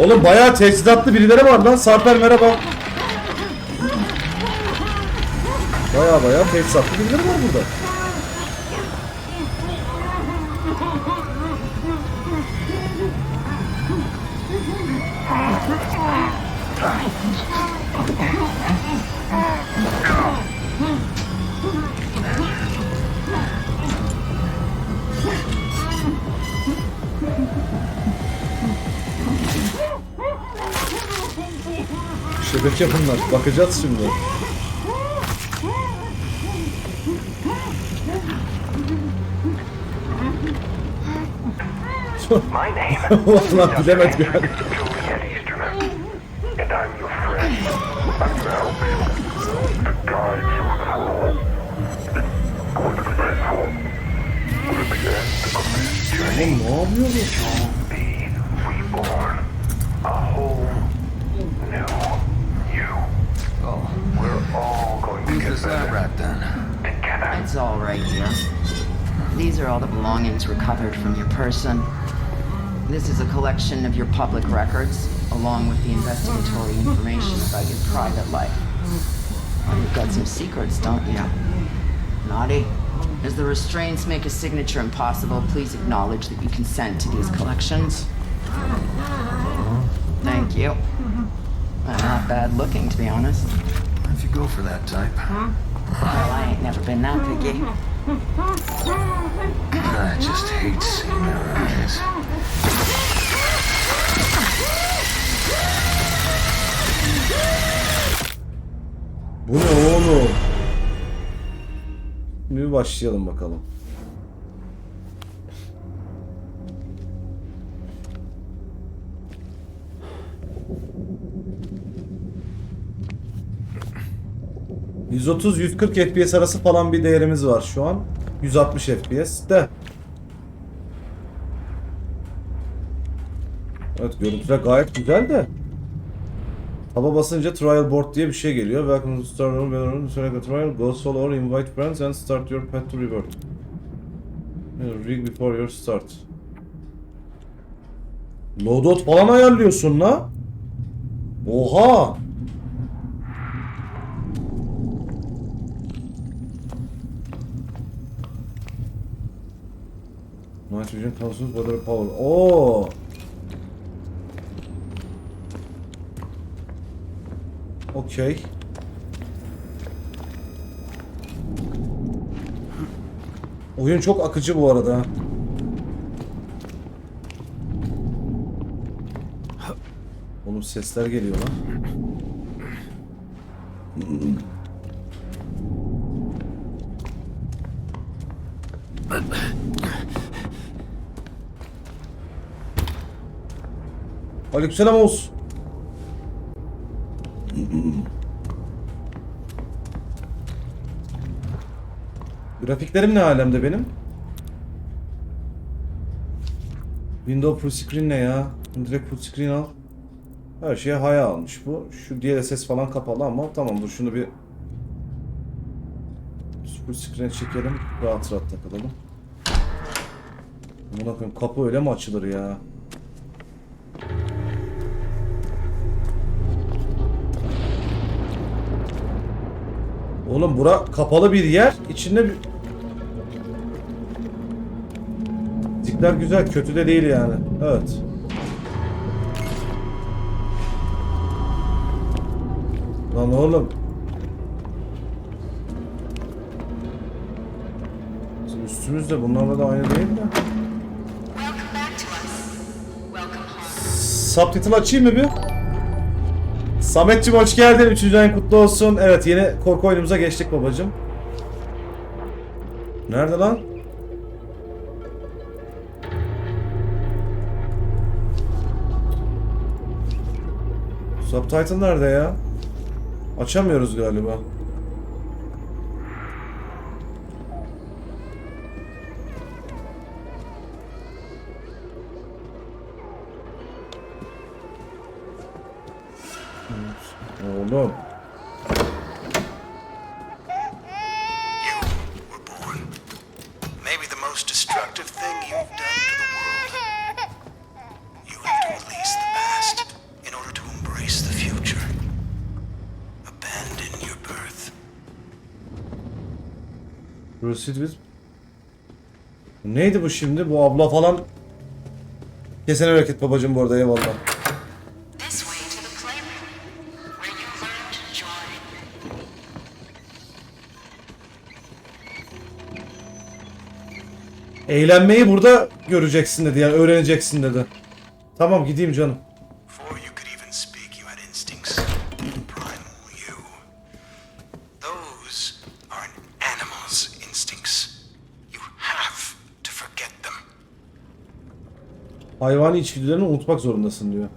Oğlum bayağı teçhizatlı birileri var lan. Sarper merhaba. Bayağı bayağı teçhizatlı birileri var burada. Şebeke bunlar. Bakacağız şimdi. Vallahi bilemedim yani. Juliet Easterman, and It's all right here. These are all the belongings recovered from your person. This is a collection of your public records, along with the investigatory information about your private life. Well, you've got some secrets, don't you? Naughty. As the restraints make a signature impossible, please acknowledge that you consent to these collections. Thank you. Not bad looking, to be honest. If you go for that type, Well, I ain't never been that picky. I just hate seeing their eyes. Bu ne oğlum? Bir başlayalım bakalım. ...130-140 FPS arası falan bir değerimiz var şu an. 160 FPS de. Evet görüntüler gayet güzel de. Taba basınca trial board diye bir şey geliyor. Welcome to start on when select a trial, go solo or invite friends and start your path to reward. Rig before your start. Loadout falan ayarlıyorsun la. Oha! Nitrogen consumes water power. Oo! Okey. Oyun çok akıcı bu arada. Oğlum sesler geliyor lan. Aleykümselam olsun. Grafiklerim ne alemde benim? Windows full screen ne ya? Direkt full screen al. Her şeye haya almış bu. Şu DLSS falan kapalı ama tamam dur şunu bir full screen çekelim. Rahat rahat takılalım. Buna kapı öyle mi açılır ya? Oğlum bura kapalı bir yer. İçinde bir... Dikler güzel. Kötü de değil yani. Evet. Lan oğlum. Bizim üstümüz de bunlarla da aynı değil home. Subtitle açayım mı bir? Sametçim hoş geldin. Üçüncü ayın kutlu olsun. Evet yeni korku oyunumuza geçtik babacım. Nerede lan? Subtitle nerede ya? Açamıyoruz galiba. oğlum. Proceed. Neydi bu şimdi? Bu abla falan... Kesene hareket babacım bu arada eyvallah. Eğlenmeyi burada göreceksin dedi yani öğreneceksin dedi. Tamam gideyim canım. Hayvani içgüdülerini unutmak zorundasın diyor.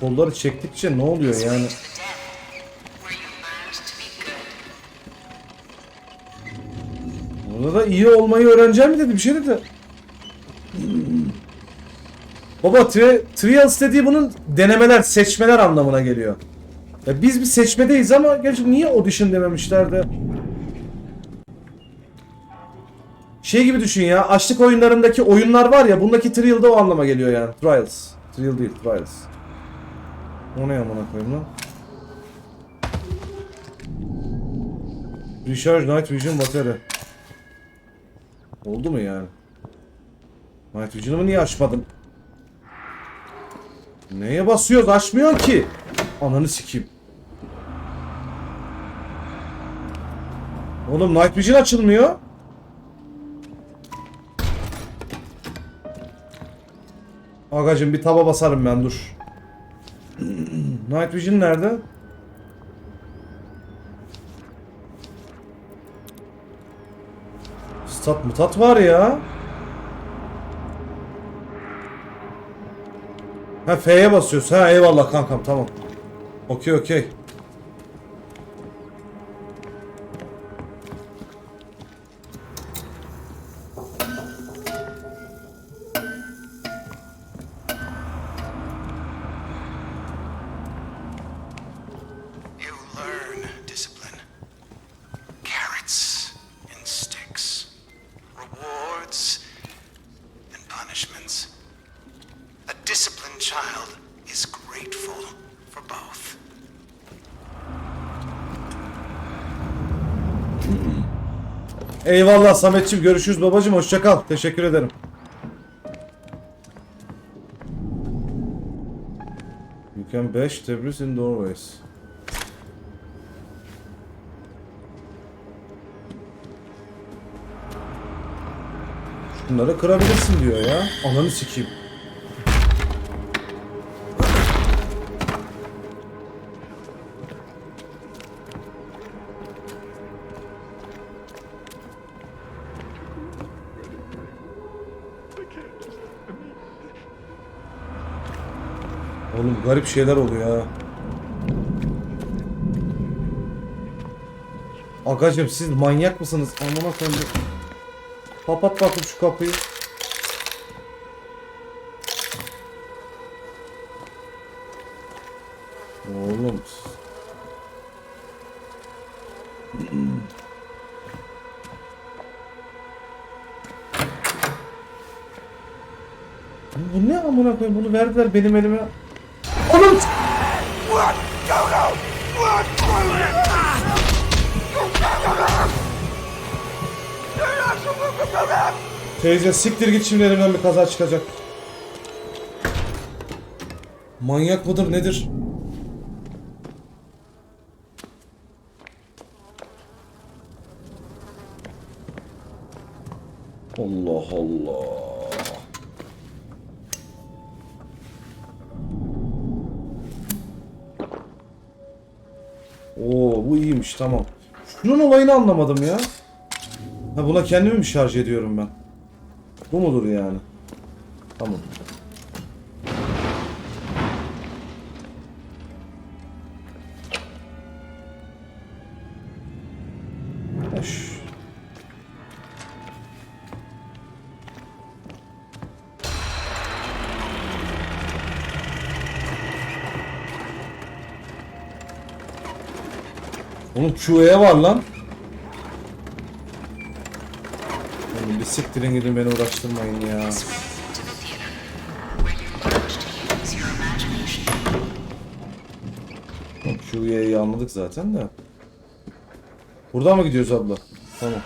Kolları çektikçe ne oluyor yani? Burada da iyi olmayı öğreneceğim mi dedi bir şey dedi. Baba tri trials dediği bunun denemeler, seçmeler anlamına geliyor. Ya biz bir seçmedeyiz ama gerçi niye audition dememişlerdi? Şey gibi düşün ya, açlık oyunlarındaki oyunlar var ya, bundaki trial da o anlama geliyor yani. Trials. Trial değil, trials. O ne amına koyayım lan? Recharge Night Vision Battery. Oldu mu yani? Night Vision'ımı niye açmadın? Neye basıyoruz? Açmıyor ki. Ananı sikeyim. Oğlum Night Vision açılmıyor. Agacım bir taba basarım ben dur. Night Vision nerede? Stat mutat var ya. Ha F'ye basıyoruz. Ha eyvallah kankam tamam. Okey okey. Eyvallah Sametçim görüşürüz babacım hoşça kal. Teşekkür ederim. You can bash debris in doorways. Şunları kırabilirsin diyor ya. Ananı sikeyim. Garip şeyler oluyor ha. Agacım siz manyak mısınız? Amına koyayım. Kapat bakayım şu kapıyı. Oğlum. Bu ne amına koyayım? Bunu verdiler benim elime. Oğlum. Teyze siktir git şimdi elimden bir kaza çıkacak. Manyak mıdır nedir? Allah Allah. İyiymiş tamam. Şunun olayını anlamadım ya. Ha buna kendimi mi şarj ediyorum ben? Bu mudur yani? Tamam. Oğlum QE var lan. Oğlum bir siktirin gidin beni uğraştırmayın ya. QA'yı anladık zaten de. Buradan mı gidiyoruz abla? Tamam.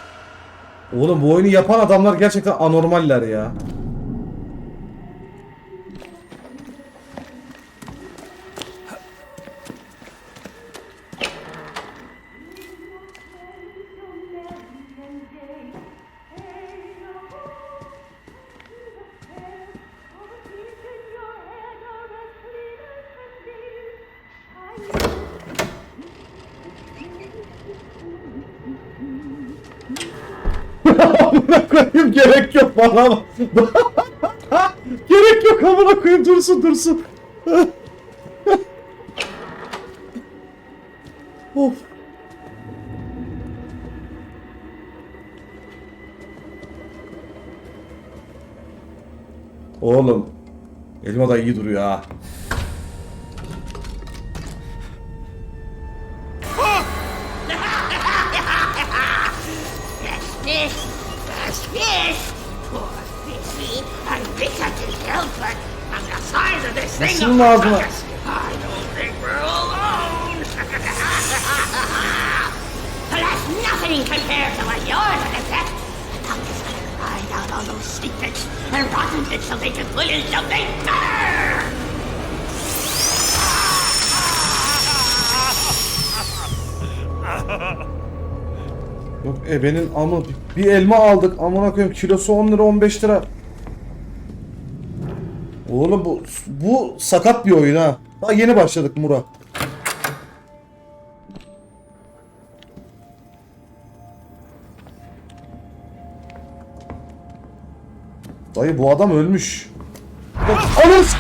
Oğlum bu oyunu yapan adamlar gerçekten anormaller ya. Bana gerek yok amına koyayım dursun dursun. of. Oğlum. Elma da iyi duruyor ha. Nasıl ağzına? Nothing compared to what yours are, Pet. I'm just gonna find out all those secrets and rotten it so they can put in something better! Yok ebenin amı bir elma aldık amına koyayım kilosu 10 lira 15 lira. Oğlum bu bu sakat bir oyun ha. Daha yeni başladık Mura. Dayı bu adam ölmüş. Anız!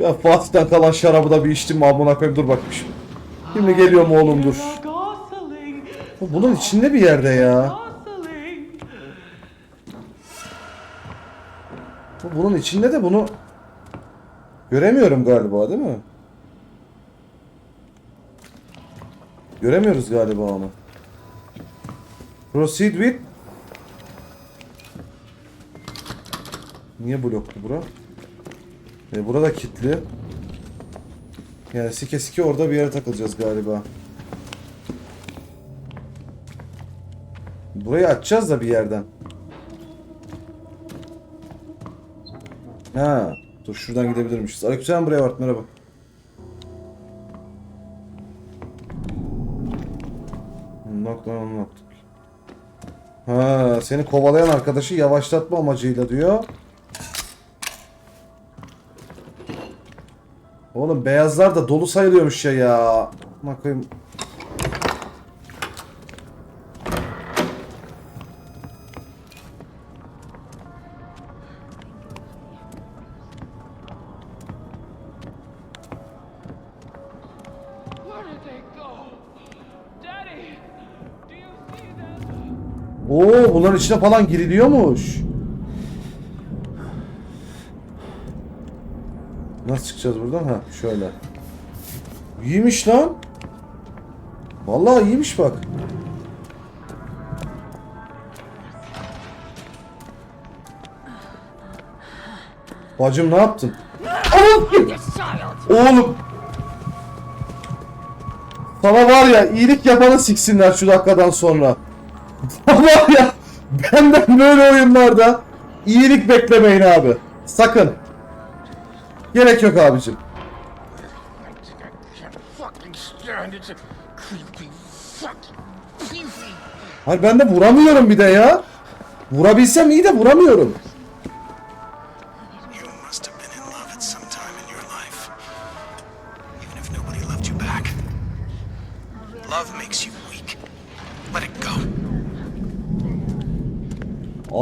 Ya Fatih'ten kalan şarabı da bir içtim amına koyayım dur bakayım şimdi. Şimdi geliyor mu oğlum dur. Bu Bunun içinde bir yerde ya. Bu bunun içinde de bunu göremiyorum galiba değil mi? Göremiyoruz galiba onu. Proceed with Niye bloktu bura? E, burada kilitli. Yani sike sike orada bir yere takılacağız galiba. Burayı açacağız da bir yerden. Ha, dur şuradan gidebilirmişiz. Aleykümselam buraya var. Merhaba. Unlock lan. Ha, seni kovalayan arkadaşı yavaşlatma amacıyla diyor. Oğlum beyazlar da dolu sayılıyormuş ya. Bakayım. İçine falan giriliyormuş. Nasıl çıkacağız buradan? Ha şöyle. İyiymiş lan. Vallahi iyiymiş bak. Bacım ne yaptın? Oğlum. Sana var ya iyilik yapanı siksinler şu dakikadan sonra. Var ya benden böyle oyunlarda iyilik beklemeyin abi. Sakın. Gerek yok abicim. Hayır ben de vuramıyorum bir de ya. Vurabilsem iyi de vuramıyorum.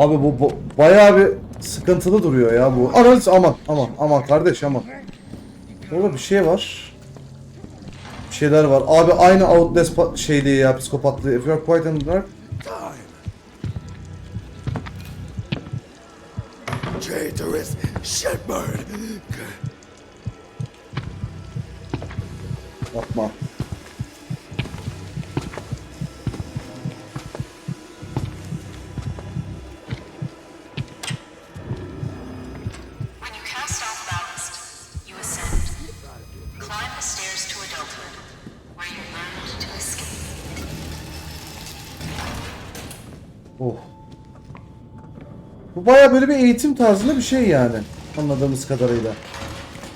Abi bu, bu bayağı bir sıkıntılı duruyor ya bu. Analiz aman aman aman kardeş aman. Orada bir şey var. Bir şeyler var. Abi aynı Outlast şeyliği ya psikopatlığı. If you're quite in dark. Traitorous shepherd. Yapma. Baya böyle bir eğitim tarzında bir şey yani. Anladığımız kadarıyla.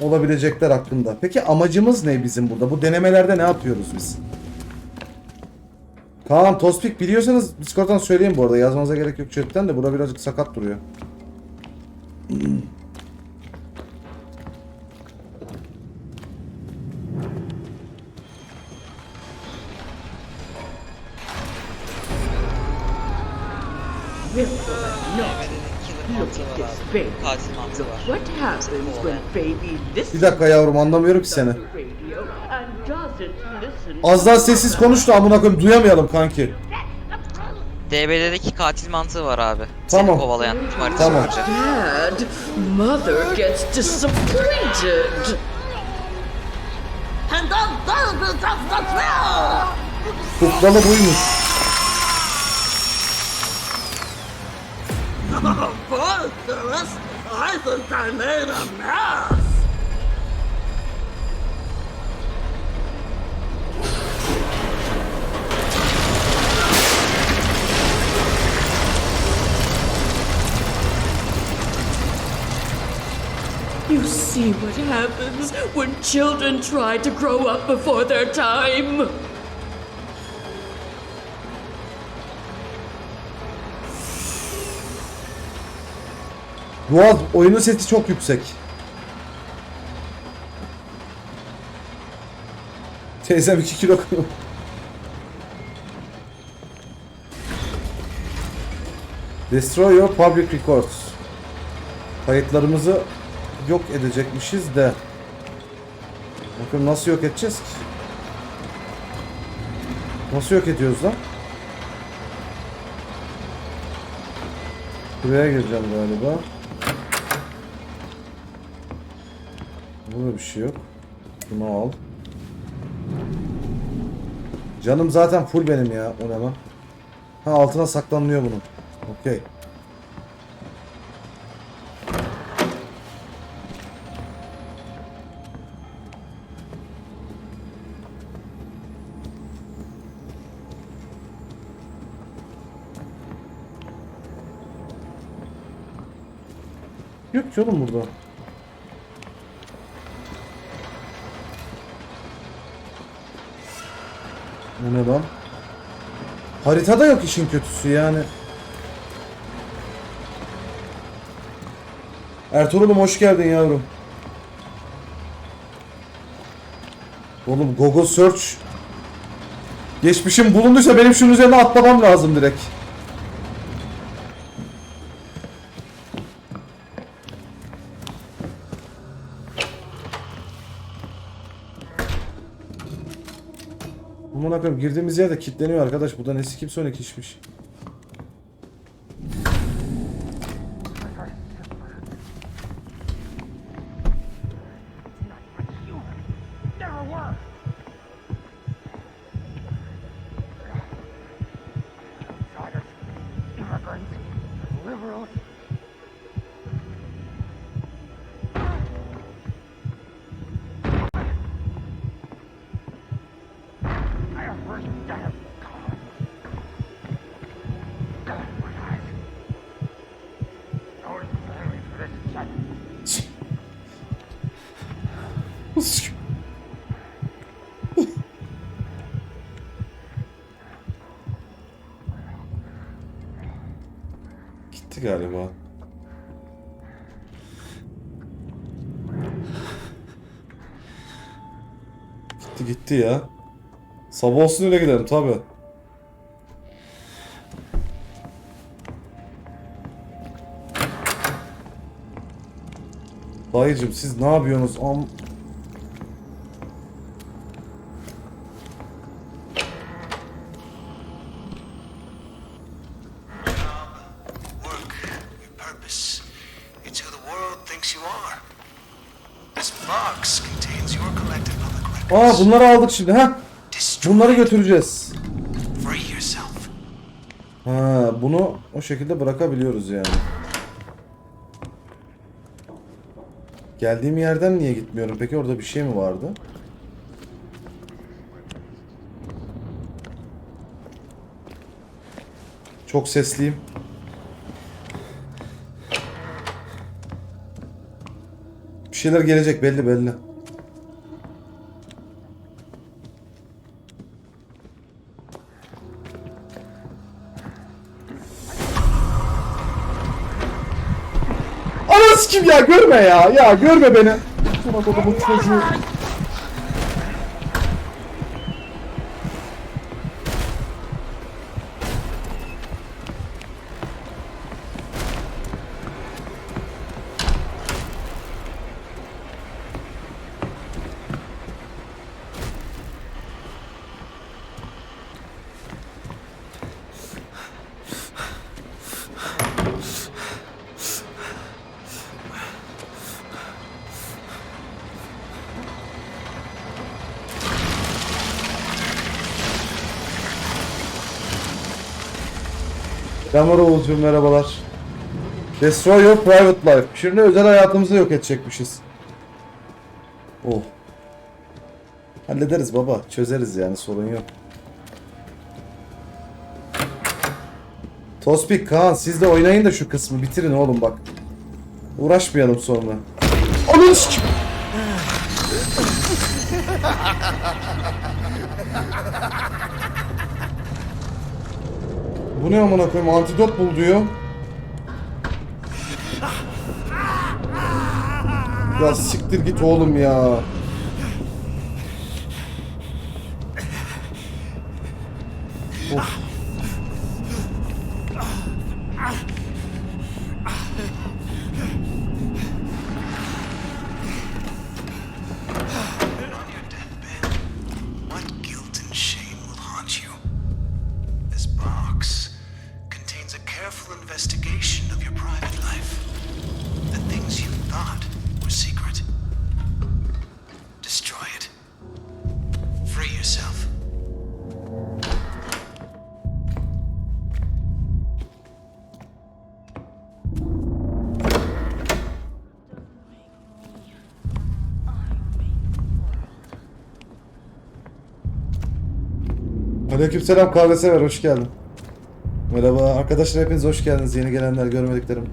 Olabilecekler hakkında. Peki amacımız ne bizim burada? Bu denemelerde ne yapıyoruz biz? Kaan, Tospik biliyorsanız Discord'dan söyleyeyim bu arada. Yazmanıza gerek yok chatten de. Bura birazcık sakat duruyor. Look at this baby. Katil mantığı var. What happens when baby Bir dakika yavrum anlamıyorum ki seni. Az daha sessiz konuş da amına koyayım duyamayalım kanki. DBD'deki katil mantığı var abi. Tamam. Seni kovalayan Tamam. Dad, mother gets disappointed. The thrill! Kuklalı buymuş. I think I made a mess! You see what happens when children try to grow up before their time. Doğal oyunun sesi çok yüksek. Teyzem 2 kilo. Destroy your public records. Kayıtlarımızı yok edecekmişiz de. Bakın nasıl yok edeceğiz ki? Nasıl yok ediyoruz lan? Buraya gireceğim galiba. Burada bir şey yok. Bunu al. Canım zaten full benim ya. O ne? Ha altına saklanıyor bunun. Okey. Yok ki oğlum burada. Bu ne lan? Haritada yok işin kötüsü yani. Ertuğrul'um hoş geldin yavrum. Oğlum Google Search Geçmişim bulunduysa benim şunun üzerine atlamam lazım direkt. Akım girdiğimiz yerde kilitleniyor arkadaş. Bu da nesi kim Sonic işmiş. Gitti galiba. Gitti gitti ya. Sabah olsun öyle gidelim tabi. Dayıcım siz ne yapıyorsunuz? Am bunları aldık şimdi. ha? Bunları götüreceğiz. Ha, bunu o şekilde bırakabiliyoruz yani. Geldiğim yerden niye gitmiyorum? Peki orada bir şey mi vardı? Çok sesliyim. Bir şeyler gelecek belli belli. Görme ya ya görme beni. Buna kodumun çocuğu. Damar Oğuzcuğum merhabalar. Destroy your private life. Şimdi özel hayatımızı yok edecekmişiz. Oh. Hallederiz baba. Çözeriz yani sorun yok. Tospik Kaan siz de oynayın da şu kısmı bitirin oğlum bak. Uğraşmayalım sonra. Ananı Bu ne amına koyayım antidot bul diyor. Ya siktir git oğlum ya. Of. Aleykümselam kahve sever hoş geldin. Merhaba arkadaşlar hepiniz hoş geldiniz yeni gelenler görmediklerim.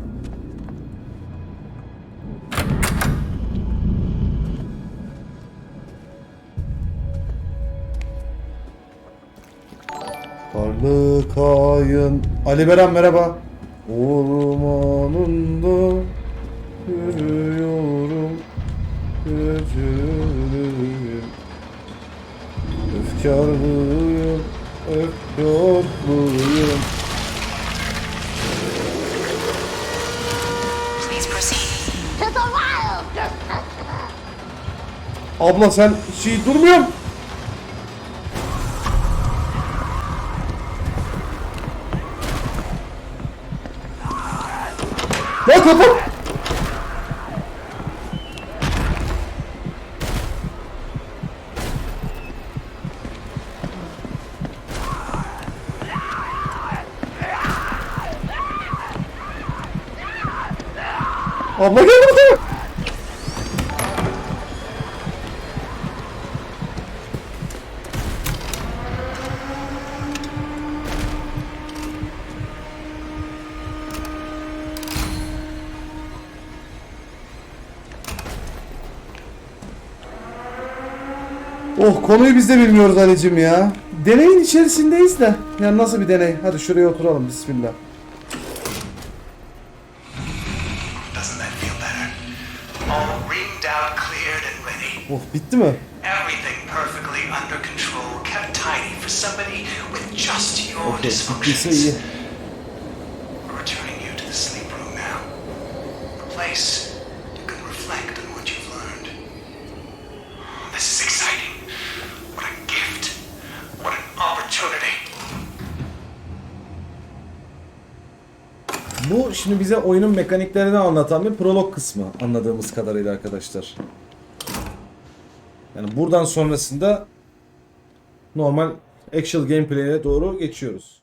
Karlı kayın Ali Beren merhaba. Ormanında yürüyorum geceleri. Efkarlıyım, efkarlıyım. Please proceed. To the wild! Abla sen şey durmuyorum. Lan kapat. Abla gel buraya. Oh konuyu biz de bilmiyoruz Ali'cim ya. Deneyin içerisindeyiz de. Yani nasıl bir deney? Hadi şuraya oturalım bismillah. What a gift. What an opportunity. Bu şimdi bize oyunun mekaniklerini anlatan bir prolog kısmı anladığımız kadarıyla arkadaşlar. Yani buradan sonrasında normal actual gameplay'e doğru geçiyoruz.